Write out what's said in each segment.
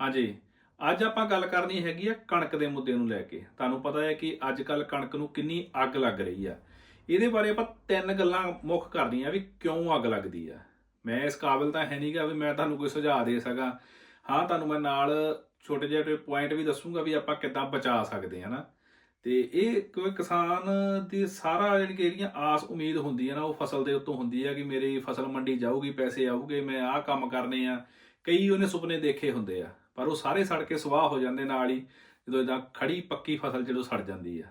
ਹਾਂਜੀ। ਅੱਜ ਆਪਾਂ ਗੱਲ ਕਰਨੀ ਹੈਗੀ ਆ ਕਣਕ ਦੇ ਮੁੱਦੇ ਨੂੰ ਲੈ ਕੇ। ਤੁਹਾਨੂੰ ਪਤਾ ਹੈ ਕਿ ਅੱਜ ਕੱਲ ਕਣਕ ਨੂੰ ਕਿੰਨੀ ਅੱਗ ਲੱਗ ਰਹੀ ਆ। ਇਹਦੇ ਬਾਰੇ ਆਪਾਂ ਤਿੰਨ ਗੱਲਾਂ ਮੁੱਖ ਕਰਨੀਆਂ ਵੀ ਕਿਉਂ ਅੱਗ ਲੱਗਦੀ ਆ। ਮੈਂ ਇਸ ਕਾਬਿਲ ਤਾਂ ਹੈ ਨਹੀਂਗਾ ਵੀ ਮੈਂ ਤੁਹਾਨੂੰ ਕੋਈ ਸੁਝਾਅ ਦੇ ਸਕਾਂ। ਹਾਂ, ਤੁਹਾਨੂੰ ਮੈਂ ਨਾਲ ਛੋਟੇ ਜਿਹੇ ਪੁਆਇੰਟ ਵੀ ਦੱਸੂਗਾ ਵੀ ਆਪਾਂ ਕਿੱਦਾਂ ਬਚਾ ਸਕਦੇ ਹਾਂ ਨਾ। ਤੇ ਇਹ ਕੋਈ ਕਿਸਾਨ ਦੀ ਸਾਰਾ ਜਿਹੜੀ ਕਿ ਇਹਦੀਆਂ ਆਸ ਉਮੀਦ ਹੁੰਦੀ ਹੈ ਨਾ, ਉਹ ਫਸਲ ਦੇ ਉੱਤੋਂ ਹੁੰਦੀ ਹੈ ਕਿ ਮੇਰੀ ਫਸਲ ਮੰਡੀ ਜਾਊਗੀ, ਪੈਸੇ ਆਊਗੇ, ਮੈਂ ਆਹ ਕੰਮ ਕਰਨੇ ਆ। ਕਈ ਉਹਨੇ ਸੁਪਨੇ ਦੇਖੇ ਹੁੰਦੇ ਆ। ਪਰ ਉਹ ਸਾਰੇ ਸੜ ਕੇ ਸੁਆਹ ਹੋ ਜਾਂਦੇ ਨਾਲ ਹੀ, ਜਦੋਂ ਇਦਾਂ ਖੜੀ ਪੱਕੀ ਫਸਲ ਜਦੋਂ ਸੜ ਜਾਂਦੀ ਆ।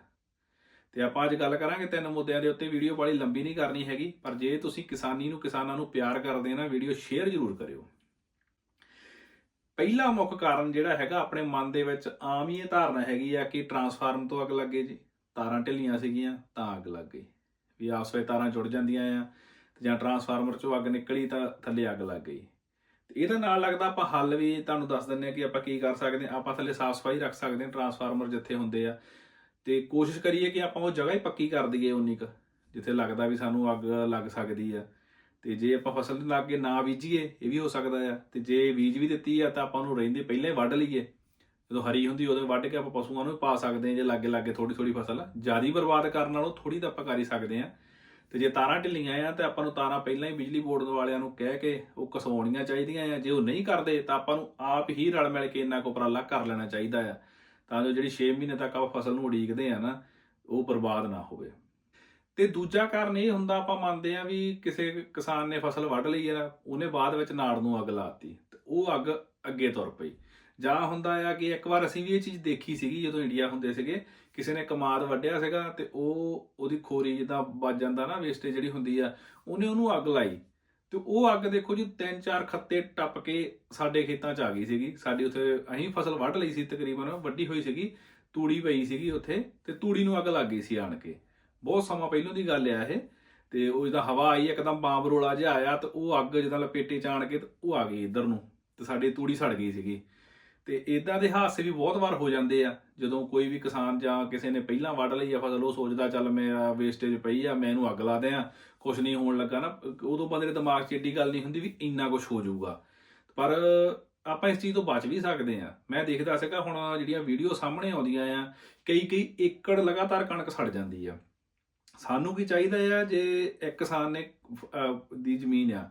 ਤੇ ਆਪਾਂ ਅੱਜ ਗੱਲ ਕਰਾਂਗੇ ਤਿੰਨ ਮੁੱਦਿਆਂ ਦੇ ਉੱਤੇ, ਵੀਡੀਓ ਬੜੀ ਲੰਬੀ ਨਹੀਂ ਕਰਨੀ ਹੈਗੀ, ਪਰ ਜੇ ਤੁਸੀਂ ਕਿਸਾਨੀ ਨੂੰ, ਕਿਸਾਨਾਂ ਨੂੰ ਪਿਆਰ ਕਰਦੇ ਨਾ, ਵੀਡੀਓ ਸ਼ੇਅਰ ਜ਼ਰੂਰ ਕਰਿਓ। ਪਹਿਲਾ ਮੁੱਖ ਕਾਰਨ ਜਿਹੜਾ ਹੈਗਾ, ਆਪਣੇ ਮਨ ਦੇ ਵਿੱਚ ਆਮ ਹੀ ਇਹ ਧਾਰਨਾ ਹੈਗੀ ਆ ਕਿ ਟਰਾਂਸਫਾਰਮ ਤੋਂ ਅੱਗ ਲੱਗੇ ਜੀ। ਤਾਰਾਂ ਢਿੱਲੀਆਂ ਸੀਗੀਆਂ, ਤਾਂ ਅੱਗ ਲੱਗ ਗਈ। ਵੀ ਆਪਸ ਵਿੱਚ ਤਾਰਾਂ ਜੁੜ ਜਾਂਦੀਆਂ ਆ, ਤੇ ਜਾਂ ਟਰਾਂਸਫਾਰਮਰ ਚੋਂ ਅੱਗ ਨਿਕਲੀ ਤਾਂ ਥੱਲੇ ਅੱਗ ਲੱਗ ਗਈ। ਇਹਦੇ ਨਾਲ ਲੱਗਦਾ ਆਪਾਂ ਹੱਲ ਵੀ ਤੁਹਾਨੂੰ ਦੱਸ ਦਿੰਨੇ ਆ ਕਿ ਆਪਾਂ ਕੀ ਕਰ ਸਕਦੇ ਆ ਆਪਾਂ ਥੱਲੇ ਸਾਫ਼ ਸਫ਼ਾਈ ਰੱਖ ਸਕਦੇ ਆ ਟਰਾਂਸਫਾਰਮਰ ਜਿੱਥੇ ਹੁੰਦੇ ਆ। ਤੇ ਕੋਸ਼ਿਸ਼ ਕਰੀਏ ਕਿ ਆਪਾਂ ਉਹ ਜਗ੍ਹਾ ਹੀ ਪੱਕੀ ਕਰ ਦਈਏ ਉਨੀ ਕੁ, ਜਿੱਥੇ ਲੱਗਦਾ ਵੀ ਸਾਨੂੰ ਅੱਗ ਲੱਗ ਸਕਦੀ ਆ। ਤੇ ਜੇ ਆਪਾਂ ਫਸਲ ਦੇ ਲਾਗੇ ਨਾ ਬੀਜੀਏ, ਇਹ ਵੀ ਹੋ ਸਕਦਾ ਆ। ਤੇ ਜੇ ਬੀਜ ਵੀ ਦਿੱਤੀ ਆ, ਤਾਂ ਆਪਾਂ ਉਹਨੂੰ ਰਹਿੰਦੇ ਪਹਿਲਾਂ ਹੀ ਵੱਢ ਲਈਏ। ਜਦੋਂ ਹਰੀ ਹੁੰਦੀ ਉਦੋਂ ਵੱਢ ਕੇ ਆਪਾਂ ਪਸ਼ੂਆਂ ਨੂੰ ਵੀ ਪਾ ਸਕਦੇ ਆ ਜੇ ਲਾਗੇ ਲਾਗੇ ਥੋੜੀ ਥੋੜੀ ਫਸਲ ਜਿਆਦੀ ਬਰਬਾਦ ਕਰਨ ਨਾਲੋਂ ਥੋੜੀ ਤਾਂ ਆਪਾਂ ਕਰ ਹੀ ਸਕਦੇ ਆ ਤੇ ਜੇ ਤਾਰਾਂ ਢਿੱਲੀਆਂ ਆ ਤਾਂ ਆਪਾਂ ਨੂੰ ਤਾਰਾਂ ਪਹਿਲਾਂ ਹੀ ਬਿਜਲੀ ਬੋਰਡ ਵਾਲਿਆਂ ਨੂੰ ਕਹਿ ਕੇ ਉਹ ਕਸਵਾਉਣੀਆਂ ਚਾਹੀਦੀਆਂ ਆ। ਜੇ ਉਹ ਨਹੀਂ ਕਰਦੇ ਤਾਂ ਆਪਾਂ ਨੂੰ ਆਪ ਹੀ ਰਲ ਮਿਲ ਕੇ ਇੰਨਾ ਕੁ ਉਪਰਾਲਾ ਕਰ ਲੈਣਾ ਚਾਹੀਦਾ ਆ। ਤਾਂ ਜੋ ਜਿਹੜੀ 6 ਮਹੀਨੇ ਤੱਕ ਆਪਾਂ ਫਸਲ ਨੂੰ ਉਡੀਕਦੇ ਆ ਨਾ, ਉਹ ਬਰਬਾਦ ਨਾ ਹੋਵੇ। ਤੇ ਦੂਜਾ ਕਾਰਨ ਇਹ ਹੁੰਦਾ ਆਪਾਂ ਮੰਨਦੇ ਆ ਵੀ ਕਿਸੇ ਕਿਸਾਨ ਨੇ ਫਸਲ ਵੱਢ ਲਈ ਆ, ਉਹਨੇ ਬਾਅਦ ਵਿੱਚ ਨਾੜ ਨੂੰ ਅੱਗ ਲਾਤੀ ਤੇ ਉਹ ਅੱਗ ਅੱਗੇ ਤੁਰ ਪਈ। ਜਾਂ ਹੁੰਦਾ ਆ ਕਿ ਇੱਕ ਵਾਰ ਅਸੀਂ ਵੀ ਇਹ ਚੀਜ਼ ਦੇਖੀ ਸੀਗੀ ਜਦੋਂ ਇੰਡੀਆ ਹੁੰਦੇ ਸੀਗੇ, ਕਿਸੇ ਨੇ ਕਮਾਦ ਵੱਢਿਆ ਸੀਗਾ ਤੇ ਉਹ ਉਹਦੀ ਖੋਰੀ ਜਿੱਦਾਂ ਵੱਜ ਜਾਂਦਾ ਨਾ ਵੇਸਟੇਜ ਜਿਹੜੀ ਹੁੰਦੀ ਆ, ਉਹਨੇ ਉਹਨੂੰ ਅੱਗ ਲਾਈ। ਤੇ ਉਹ ਅੱਗ ਦੇਖੋ ਜੀ ਤਿੰਨ ਚਾਰ ਖੱਤੇ ਟੱਪ ਕੇ ਸਾਡੇ ਖੇਤਾਂ 'ਚ ਆ ਗਈ ਸੀਗੀ। ਸਾਡੀ ਉੱਥੇ ਅਸੀਂ ਫਸਲ ਵੱਢ ਲਈ ਸੀ ਤਕਰੀਬਨ ਵੱਡੀ ਹੋਈ ਸੀਗੀ, ਤੂੜੀ ਪਈ ਸੀਗੀ ਉੱਥੇ ਤੇ ਤੂੜੀ ਨੂੰ ਅੱਗ ਲੱਗ ਗਈ ਸੀ ਆਣ ਕੇ। ਬਹੁਤ ਸਮਾਂ ਪਹਿਲਾਂ ਦੀ ਗੱਲ ਆ ਇਹ ਤੇ ਉਹ ਜਿਹਦਾ ਹਵਾ ਆਈ, ਇੱਕਦਮ ਬਾਂਬ ਰੋਲਾ ਜਿਹਾ ਆਇਆ ਤੇ ਉਹ ਅੱਗ ਜਿੱਦਾਂ ਲਪੇਟੇ ਚ ਆਣ ਕੇ ਉਹ ਆ ਗਈ ਇੱਧਰ ਨੂੰ ਤੇ ਸਾਡੀ ਤੂੜੀ ਸੜ ਗਈ ਸੀਗੀ। ਤੇ ਇਦਾਂ ਦੇ ਹਾਦਸੇ ਵੀ ਬਹੁਤ ਵਾਰ ਹੋ ਜਾਂਦੇ ਆ। ਜਦੋਂ ਕੋਈ ਵੀ ਕਿਸਾਨ ਜਾਂ ਕਿਸੇ ਨੇ ਪਹਿਲਾਂ ਵੱਢ ਲਈ ਆ, ਫਸਲ, ਉਹ ਸੋਚਦਾ, ਚੱਲ ਮੇਰਾ ਵੇਸਟੇਜ ਪਈ ਆ, ਮੈਂ ਇਹਨੂੰ ਅੱਗ ਲਾ ਦਿਆਂ ਕੁਝ ਨਹੀਂ ਹੋਣ ਲੱਗਾ ਨਾ, ਉਦੋਂ ਬੰਦੇ ਦੇ ਦਿਮਾਗ 'ਚ ਏਡੀ ਗੱਲ ਨਹੀਂ ਹੁੰਦੀ ਵੀ ਇੰਨਾ ਕੁਝ ਹੋ ਜਾਊਗਾ। ਪਰ ਆਪਾਂ ਇਸ ਚੀਜ਼ ਤੋਂ ਬਚ ਵੀ ਸਕਦੇ ਆ। ਮੈਂ ਦੇਖਦਾ ਸੀਗਾ, ਹੁਣ ਜਿਹੜੀਆਂ ਵੀਡੀਓ ਸਾਹਮਣੇ ਆਉਂਦੀਆਂ ਆ, ਕਈ ਕਈ ਏਕੜ ਲਗਾਤਾਰ ਕਣਕ ਸੜ ਜਾਂਦੀ ਆ। ਸਾਨੂੰ ਕੀ ਚਾਹੀਦਾ ਆ, ਜੇ ਇੱਕ ਕਿਸਾਨ ਨੇ ਦੀ ਜ਼ਮੀਨ ਆ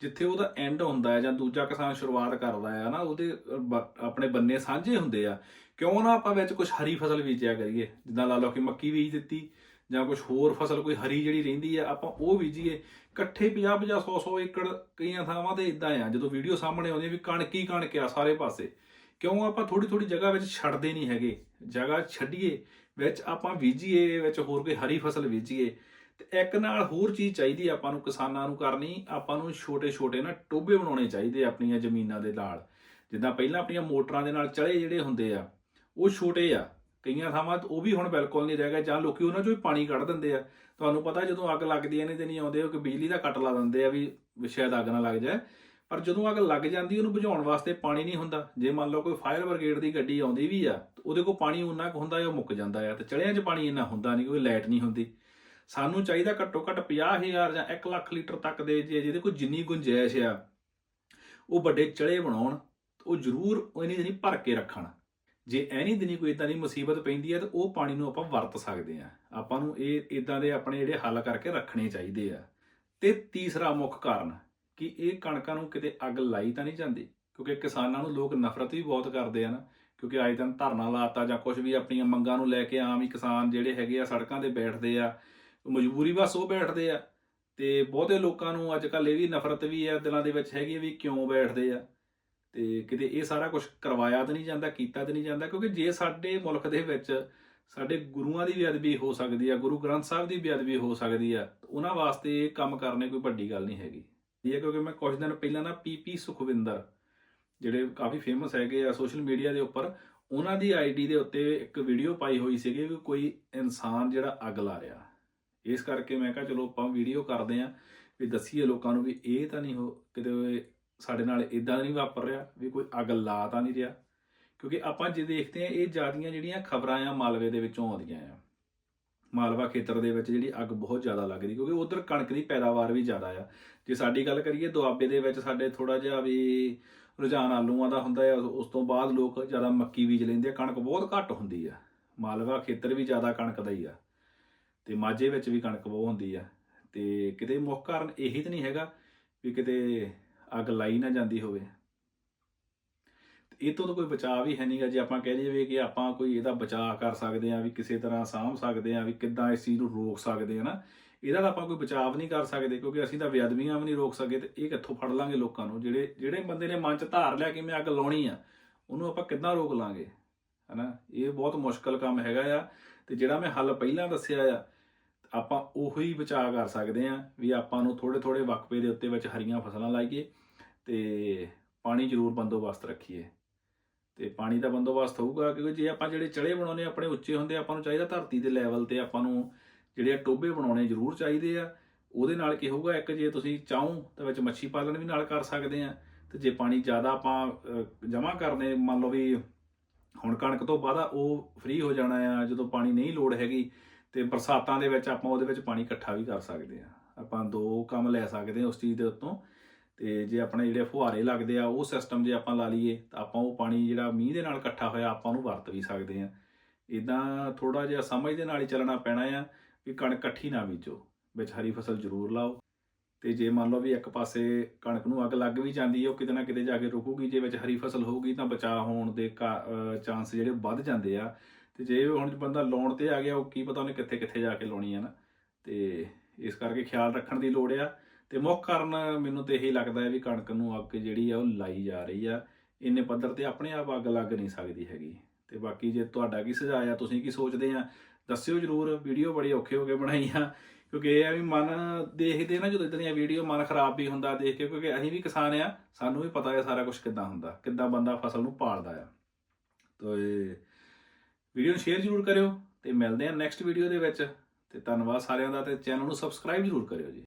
ਜਿੱਥੇ ਉਹਦਾ ਐਂਡ ਹੁੰਦਾ ਹੈ ਜਾਂ ਦੂਜਾ ਕਿਸਾਨ ਸ਼ੁਰੂਆਤ ਕਰਦਾ ਆ ਨਾ ਉਹਦੇ ਬ- ਆਪਣੇ ਬੰਨੇ ਸਾਂਝੇ ਹੁੰਦੇ ਆ। ਕਿਉਂ ਨਾ ਆਪਾਂ ਵਿੱਚ ਕੁਝ ਹਰੀ ਫਸਲ ਬੀਜਿਆ ਕਰੀਏ, ਜਿੱਦਾਂ ਲਾ ਲਓ ਕਿ ਮੱਕੀ ਬੀਜ ਦਿੱਤੀ ਜਾਂ ਕੁਝ ਹੋਰ ਫਸਲ, ਕੋਈ ਹਰੀ ਜਿਹੜੀ ਰਹਿੰਦੀ ਆ, ਆਪਾਂ ਉਹ ਬੀਜੀਏ। ਇਕੱਠੇ 50 50 100 100 ਏਕੜ ਕਈਆਂ ਥਾਵਾਂ ਤੇ ਇਦਾਂ ਆ, ਜਦੋਂ ਵੀਡੀਓ ਸਾਹਮਣੇ ਆਉਂਦੀ ਵੀ ਕਣਕ ਹੀ ਕਣਕ ਆ ਸਾਰੇ ਪਾਸੇ। ਕਿਉਂ ਆਪਾਂ ਥੋੜੀ ਥੋੜੀ ਜਗ੍ਹਾ ਵਿੱਚ ਛੱਡਦੇ ਨਹੀਂ ਹੈਗੇ? ਜਗ੍ਹਾ ਛੱਡੀਏ, ਵਿੱਚ ਆਪਾਂ ਬੀਜੀਏ, ਵਿੱਚ ਹੋਰ ਕੋਈ ਹਰੀ ਫਸਲ ਬੀਜੀਏ। ਤੇ ਇੱਕ ਨਾਲ ਹੋਰ ਚੀਜ਼ ਚਾਹੀਦੀ ਆਪਾਂ ਨੂੰ ਕਿਸਾਨਾਂ ਨੂੰ ਕਰਨੀ, ਆਪਾਂ ਨੂੰ ਛੋਟੇ ਛੋਟੇ ਨਾ ਟੋਬੇ ਬਣਾਉਣੇ ਚਾਹੀਦੇ ਆ ਆਪਣੀਆਂ ਜ਼ਮੀਨਾਂ ਦੇ ਨਾਲ। ਜਿੱਦਾਂ ਪਹਿਲਾਂ ਆਪਣੀਆਂ ਮੋਟਰਾਂ ਦੇ ਨਾਲ ਚਲੇ ਜਿਹੜੇ ਹੁੰਦੇ ਆ, ਉਹ ਛੋਟੇ ਆ। ਕਈਆਂ ਥਾਵਾਂ ਉਹ ਵੀ ਹੁਣ ਬਿਲਕੁਲ ਨਹੀਂ ਰਹਿ ਗਿਆ ਜਾਂ ਲੋਕੀ ਉਹਨਾਂ ਚੋਂ ਹੀ ਪਾਣੀ ਕੱਢ ਦਿੰਦੇ ਆ। ਤੁਹਾਨੂੰ ਪਤਾ ਜਦੋਂ ਅੱਗ ਲੱਗਦੀ ਐ ਨਹੀਂ ਤੇ ਨਹੀਂ ਆਉਂਦੇ ਉਹ ਕਿ ਬਿਜਲੀ ਦਾ ਕੱਟ ਲਾ ਦਿੰਦੇ ਆ ਵੀ ਸ਼ਾਇਦ ਅੱਗ ਨਾ ਲੱਗ ਜਾਏ। ਪਰ ਜਦੋਂ ਅੱਗ ਲੱਗ ਜਾਂਦੀ, ਉਹਨੂੰ ਬੁਝਾਉਣ ਵਾਸਤੇ ਪਾਣੀ ਨਹੀਂ ਹੁੰਦਾ। ਜੇ ਮੰਨ ਲਓ ਕੋਈ ਫਾਇਰ ਬ੍ਰਿਗੇਡ ਦੀ ਗੱਡੀ ਆਉਂਦੀ ਵੀ ਆ ਤੇ ਉਹਦੇ ਕੋਲ ਪਾਣੀ ਉਨਾ ਕੁ ਹੁੰਦਾ ਹੈ ਉਹ ਮੁੱਕ ਜਾਂਦਾ ਆ, ਤੇ ਚੜਿਆਂ 'ਚ ਪਾਣੀ ਇੰਨਾ ਹੁੰਦਾ ਨਹੀਂ ਕਿਉਂਕਿ ਲਾਈਟ ਨਹੀਂ ਹੁੰਦੀ। ਸਾਨੂੰ ਚਾਹੀਦਾ ਘੱਟੋ ਘੱਟ 50000 ਜਾਂ 1 ਲੱਖ ਲੀਟਰ ਤੱਕ ਦੇ ਜੇ ਜਿਹਦੇ ਕੋਈ ਜਿੰਨੀ ਗੁੰਜਾਇਸ਼ ਆ, ਉਹ ਵੱਡੇ ਚੜੇ ਬਣਾਉਣ, ਉਹ ਜ਼ਰੂਰ ਉਹ ਦਿਨੀ ਭਰ ਕੇ ਰੱਖਣ। ਜੇ ਐਨੀ ਦਿਨੀ ਕੋਈ ਇਦਾਂ ਦੀ ਮੁਸੀਬਤ ਪੈਂਦੀ ਹੈ ਤਾਂ ਉਹ ਪਾਣੀ ਨੂੰ ਆਪਾਂ ਵਰਤ ਸਕਦੇ ਆ। ਆਪਾਂ ਨੂੰ ਇਹ ਇਦਾਂ ਦੇ ਆਪਣੇ ਜਿਹੜੇ ਹੱਲ ਕਰਕੇ ਰੱਖਣੇ ਚਾਹੀਦੇ ਆ। ਤੇ ਤੀਸਰਾ ਮੁੱਖ ਕਾਰਨ, ਕਿ ਇਹ ਕਣਕਾਂ ਨੂੰ ਕਿਤੇ ਅੱਗ ਲਾਈ ਤਾਂ ਨਹੀਂ ਜਾਂਦੀ, ਕਿਉਂਕਿ ਕਿਸਾਨਾਂ ਨੂੰ ਲੋਕ ਨਫ਼ਰਤ ਵੀ ਬਹੁਤ ਕਰਦੇ ਆ ਨਾ ਕਿਉਂਕਿ ਅੱਜ ਦਿਨ ਧਰਨਾ ਲਾਤਾ ਜਾਂ ਕੁਝ ਵੀ ਆਪਣੀਆਂ ਮੰਗਾਂ ਨੂੰ ਲੈ ਕੇ ਆਮ ਹੀ ਕਿਸਾਨ ਜਿਹੜੇ ਹੈਗੇ ਆ ਸੜਕਾਂ ਤੇ ਬੈਠਦੇ ਆ ਮਜਬੂਰੀ ਬਸ ਉਹ ਬੈਠਦੇ ਆ। ਤੇ ਬਹੁਤੇ ਲੋਕਾਂ ਨੂੰ ਅੱਜ ਕੱਲ ਇਹ ਵੀ ਨਫ਼ਰਤ ਵੀ ਆ, ਦਿਲਾਂ ਦੇ ਵਿੱਚ ਹੈਗੀ ਆ ਵੀ ਕਿਉਂ ਬੈਠਦੇ ਆ। ਤੇ ਕਿਤੇ ਇਹ ਸਾਰਾ ਕੁਝ ਕਰਵਾਇਆ ਤਾਂ ਨਹੀਂ ਜਾਂਦਾ, ਕੀਤਾ ਤਾਂ ਨਹੀਂ ਜਾਂਦਾ, ਕਿਉਂਕਿ ਜੇ ਸਾਡੇ ਮੁਲਕ ਦੇ ਵਿੱਚ ਸਾਡੇ ਗੁਰੂਆਂ ਦੀ ਬੇਅਦਬੀ ਹੋ ਸਕਦੀ ਆ, ਗੁਰੂ ਗ੍ਰੰਥ ਸਾਹਿਬ ਦੀ ਬੇਅਦਬੀ ਹੋ ਸਕਦੀ ਆ, ਤਾਂ ਉਹਨਾਂ ਵਾਸਤੇ ਇਹ ਕੰਮ ਕਰਨੇ ਕੋਈ ਵੱਡੀ ਗੱਲ ਨਹੀਂ ਹੈਗੀ। ਇਹ ਹੈ ਕਿਉਂਕਿ ਮੈਂ ਕੁਝ ਦਿਨ ਪਹਿਲਾਂ ਨਾ ਪੀਪੀ ਸੁਖਵਿੰਦਰ, ਜਿਹੜੇ ਕਾਫੀ ਫੇਮਸ ਹੈਗੇ ਆ ਸੋਸ਼ਲ ਮੀਡੀਆ ਦੇ ਉੱਪਰ, ਉਹਨਾਂ ਦੀ ਆਈਡੀ ਦੇ ਉੱਤੇ ਇੱਕ ਵੀਡੀਓ ਪਾਈ ਹੋਈ ਸੀਗੀ ਵੀ ਕੋਈ ਇਨਸਾਨ ਜਿਹੜਾ ਅੱਗ ਲਾ ਰਿਹਾ। ਇਸ ਕਰਕੇ ਮੈਂ ਕਿਹਾ ਚਲੋ ਆਪਾਂ ਵੀਡੀਓ ਕਰਦੇ ਆਂ ਵੀ ਦੱਸੀਏ ਲੋਕਾਂ ਨੂੰ ਵੀ ਇਹ ਤਾਂ ਨਹੀਂ ਹੋ ਕਿਤੇ ਸਾਡੇ ਨਾਲ ਇਦਾਂ ਨਹੀਂ ਵਾਪਰ ਰਿਹਾ ਵੀ ਕੋਈ ਅੱਗ ਲਾ ਤਾਂ ਨਹੀਂ ਰਿਹਾ। ਕਿਉਂਕਿ ਆਪਾਂ ਜੇ ਦੇਖਦੇ ਆ ਇਹ ਜਿਆਦੀਆਂ ਜਿਹੜੀਆਂ ਖਬਰਾਂ ਆ ਮਾਲਵੇ ਦੇ ਵਿੱਚੋਂ ਆਉਂਦੀਆਂ ਆ। ਮਾਲਵਾ ਖੇਤਰ ਦੇ ਵਿੱਚ ਜਿਹੜੀ ਅੱਗ ਬਹੁਤ ਜ਼ਿਆਦਾ ਲੱਗਦੀ, ਕਿਉਂਕਿ ਉਧਰ ਕਣਕ ਦੀ ਪੈਦਾਵਾਰ ਵੀ ਜ਼ਿਆਦਾ ਆ। ਜੇ ਸਾਡੀ ਗੱਲ ਕਰੀਏ, ਦੁਆਬੇ ਦੇ ਵਿੱਚ ਸਾਡੇ ਥੋੜਾ ਜਿਹਾ ਵੀ ਰੁਝਾਨ ਆਲੂਆਂ ਦਾ ਹੁੰਦਾ ਹੈ ਉਸ- ਉਸ ਤੋਂ ਬਾਅਦ ਲੋਕ ਜ਼ਿਆਦਾ ਮੱਕੀ ਬੀਜ ਲੈਂਦੇ ਆ, ਕਣਕ ਬਹੁਤ ਘੱਟ ਹੁੰਦੀ ਆ। ਮਾਲਵਾ ਖੇਤਰ ਵੀ ਜ਼ਿਆਦਾ ਕਣਕ ਦਾ ਹੀ ਆ। ਤੇ ਮਾਝੇ ਵਿੱਚ ਵੀ ਕਣਕ ਬਹੁਤ ਹੁੰਦੀ ਆ। ਤੇ ਕਿਤੇ ਮੁੱਖ ਕਾਰਨ ਇਹੀ ਤਾਂ ਨਹੀਂ ਹੈਗਾ ਵੀ ਕਿਤੇ ਅੱਗ ਲਾਈ ਨਾ ਜਾਂਦੀ ਹੋਵੇ। ਇਹ ਤੋਂ ਤਾਂ ਕੋਈ ਬਚਾਅ ਵੀ ਹੈ ਨਹੀਂਗਾ ਜੇ ਆਪਾਂ ਕਹਿ ਲਈਏ ਕਿ ਆਪਾਂ ਕੋਈ ਇਹਦਾ ਬਚਾਅ ਕਰ ਸਕਦੇ ਆ ਵੀ ਕਿਸੇ ਤਰ੍ਹਾਂ ਸਾਂਭ ਸਕਦੇ ਆ ਵੀ ਕਿੱਦਾਂ ਇਸ ਚੀਜ਼ ਨੂੰ ਰੋਕ ਸਕਦੇ ਆ ਨਾ, ਇਹਦਾ ਤਾਂ ਆਪਾਂ ਕੋਈ ਬਚਾਅ ਨਹੀਂ ਕਰ ਸਕਦੇ ਕਿਉਂਕਿ ਅਸੀਂ ਤਾਂ ਬੇਅਦਬੀਆਂ ਵੀ ਨਹੀਂ ਰੋਕ ਸਕੇ ਤੇ ਇਹ ਕਿੱਥੋਂ ਫੜ ਲਾਂਗੇ ਲੋਕਾਂ ਨੂੰ? ਜਿਹੜੇ ਜਿਹੜੇ ਬੰਦੇ ਨੇ ਮਨ 'ਚ ਧਾਰ ਲਿਆ ਕਿ ਮੈਂ ਅੱਗ ਲਾਉਣੀ ਆ, ਉਹਨੂੰ ਆਪਾਂ ਕਿੱਦਾਂ ਰੋਕ ਲਾਂਗੇ? ਹਨਾ? ਇਹ ਬਹੁਤ ਮੁਸ਼ਕਲ ਕੰਮ ਹੈਗਾ ਆ। ਤੇ ਜਿਹੜਾ ਮੈਂ ਹੱਲ ਪਹਿਲਾਂ ਦੱਸਿਆ ਆ ਆਪਾਂ ਉਹੀ ਬਚਾਅ ਕਰ ਸਕਦੇ ਆ ਵੀ ਆਪਾਂ ਨੂੰ ਥੋੜੇ ਥੋੜੇ ਵਕਫੇ ਦੇ ਉੱਤੇ ਵਿੱਚ ਹਰੀਆਂ ਫਸਲਾਂ ਲਾਈਏ ਤੇ ਪਾਣੀ ਜ਼ਰੂਰ ਬੰਦੋਬਸਤ ਰੱਖੀਏ। ਤੇ ਪਾਣੀ ਦਾ ਬੰਦੋਬਸਤ ਹੋਊਗਾ ਕਿਉਂਕਿ ਜੇ ਆਪਾਂ ਜਿਹੜੇ ਚੜੇ ਬਣਾਉਨੇ ਆਪਣੇ ਉੱਚੇ ਹੁੰਦੇ ਆਪਾਂ ਨੂੰ ਚਾਹੀਦਾ ਧਰਤੀ ਦੇ ਲੈਵਲ ਤੇ ਆਪਾਂ ਨੂੰ ਜਿਹੜੇ ਆ ਟੋਬੇ ਬਣਾਉਣੇ ਜ਼ਰੂਰ ਚਾਹੀਦੇ ਆ। ਉਹਦੇ ਨਾਲ ਕੀ ਹੋਊਗਾ, ਇੱਕ ਜੇ ਤੁਸੀਂ ਚਾਹੋ ਤਾਂ ਵਿੱਚ ਮੱਛੀ ਪਾਲਣ ਵੀ ਨਾਲ ਕਰ ਸਕਦੇ ਆ ਤੇ ਜੇ ਪਾਣੀ ਜ਼ਿਆਦਾ ਆਪਾਂ ਜਮ੍ਹਾਂ ਕਰਨੇ, ਮੰਨ ਲਓ ਵੀ ਹੁਣ ਕਣਕ ਤੋਂ ਬਾਅਦ ਉਹ ਫ੍ਰੀ ਹੋ ਜਾਣਾ ਆ, ਜਦੋਂ ਪਾਣੀ ਨਹੀਂ ਲੋੜ ਹੈਗੀ ਤੇ ਬਰਸਾਤਾਂ ਦੇ ਵਿੱਚ ਆਪਾਂ ਉਹਦੇ ਵਿੱਚ ਪਾਣੀ ਇਕੱਠਾ ਵੀ ਕਰ ਸਕਦੇ ਆ ਆਪਾਂ ਦੋ ਕੰਮ ਲੈ ਸਕਦੇ ਆ ਉਸ ਚੀਜ਼ ਦੇ ਉੱਤੋਂ। ਤੇ ਜੇ ਆਪਣੇ ਜਿਹੜੇ ਫੁਹਾਰੇ ਲੱਗਦੇ ਆ, ਉਹ ਸਿਸਟਮ ਜੇ ਆਪਾਂ ਲਾ ਲਈਏ, ਤਾਂ ਆਪਾਂ ਉਹ ਪਾਣੀ ਜਿਹੜਾ ਮੀਂਹ ਦੇ ਨਾਲ ਇਕੱਠਾ ਹੋਇਆ, ਆਪਾਂ ਉਹਨੂੰ ਵਰਤ ਵੀ ਸਕਦੇ ਆ ਇਦਾਂ ਥੋੜਾ ਜਿਹਾ ਸਮਝ ਦੇ ਨਾਲ ਹੀ ਚੱਲਣਾ ਪੈਣਾ ਆ ਵੀ ਕਣਕ ਇਕੱਠੀ ਨਾ ਬੀਜੋ। ਵਿੱਚ ਹਰੀ ਫਸਲ ਜ਼ਰੂਰ ਲਾਓ। ਤੇ ਜੇ ਮੰਨ ਲਓ ਵੀ ਇੱਕ ਪਾਸੇ ਕਣਕ ਨੂੰ ਅੱਗ ਲੱਗ ਵੀ ਜਾਂਦੀ ਹੈ ਉਹ ਕਿਤੇ ਨਾ ਕਿਤੇ ਜਾ ਕੇ ਰੁਕੂਗੀ। ਜੇ ਵਿੱਚ ਹਰੀ ਫਸਲ ਹੋਊਗੀ ਤਾਂ ਬਚਾਅ ਹੋਣ ਦੇ ਚਾਂਸ ਜਿਹੜੇ ਵੱਧ ਜਾਂਦੇ ਆ। ਤੇ ਜੇ ਹੁਣ ਬੰਦਾ ਲਾਉਣ ਤੇ ਆ ਗਿਆ, ਉਹ ਕੀ ਪਤਾ ਉਹਨੇ ਕਿੱਥੇ ਕਿੱਥੇ ਜਾ ਕੇ ਲਾਉਣੀ ਆ ਨਾ। ਤੇ ਇਸ ਕਰਕੇ ਖਿਆਲ ਰੱਖਣ ਦੀ ਲੋੜ ਆ। ਤੇ ਮੁੱਖ ਕਾਰਨ ਮੈਨੂੰ ਤੇ ਇਹੀ ਲੱਗਦਾ ਹੈ ਵੀ ਕਣਕ ਨੂੰ ਅੱਗ ਜਿਹੜੀ ਆ, ਉਹ ਲਾਈ ਜਾ ਰਹੀ ਆ। ਇੰਨੇ ਪੱਧਰ ਤੇ ਆਪਣੇ ਆਪ ਅੱਗ ਲੱਗ ਨਹੀਂ ਸਕਦੀ ਹੈਗੀ। ਤੇ ਬਾਕੀ ਜੇ ਤੁਹਾਡਾ ਕੀ ਸੁਝਾਅ ਆ, ਤੁਸੀਂ ਕੀ ਸੋਚਦੇ ਆ, ਦੱਸਿਓ ਜਰੂਰ। ਵੀਡੀਓ ਬੜੀ ਔਖੇ ਹੋ ਕੇ ਬਣਾਈ ਆ। ਕਿਉਂਕਿ ਇਹ ਆ ਵੀ ਮਨ ਦੇਖਦੇ ਨਾ, ਜਦੋਂ ਇਦਾਂ ਦੀਆਂ ਵੀਡੀਓ ਮਨ ਖਰਾਬ ਵੀ ਹੁੰਦਾ ਦੇਖ ਕੇ, ਕਿਉਂਕਿ ਅਸੀਂ ਵੀ ਕਿਸਾਨ ਆ, ਸਾਨੂੰ ਵੀ ਪਤਾ ਹੈ ਸਾਰਾ ਕੁਝ ਕਿੱਦਾਂ ਹੁੰਦਾ, ਕਿੱਦਾਂ ਬੰਦਾ ਫਸਲ ਨੂੰ ਪਾਲਦਾ ਆ। ਤੇ ਵੀਡੀਓ ਨੂੰ ਸ਼ੇਅਰ ਜਰੂਰ ਕਰਿਓ ਤੇ ਮਿਲਦੇ ਹਾਂ ਨੈਕਸਟ ਵੀਡੀਓ ਦੇ ਵਿੱਚ। ਤੇ ਧੰਨਵਾਦ ਸਾਰਿਆਂ ਦਾ ਤੇ ਚੈਨਲ ਨੂੰ ਸਬਸਕ੍ਰਾਈਬ ਜਰੂਰ ਕਰਿਓ ਜੀ।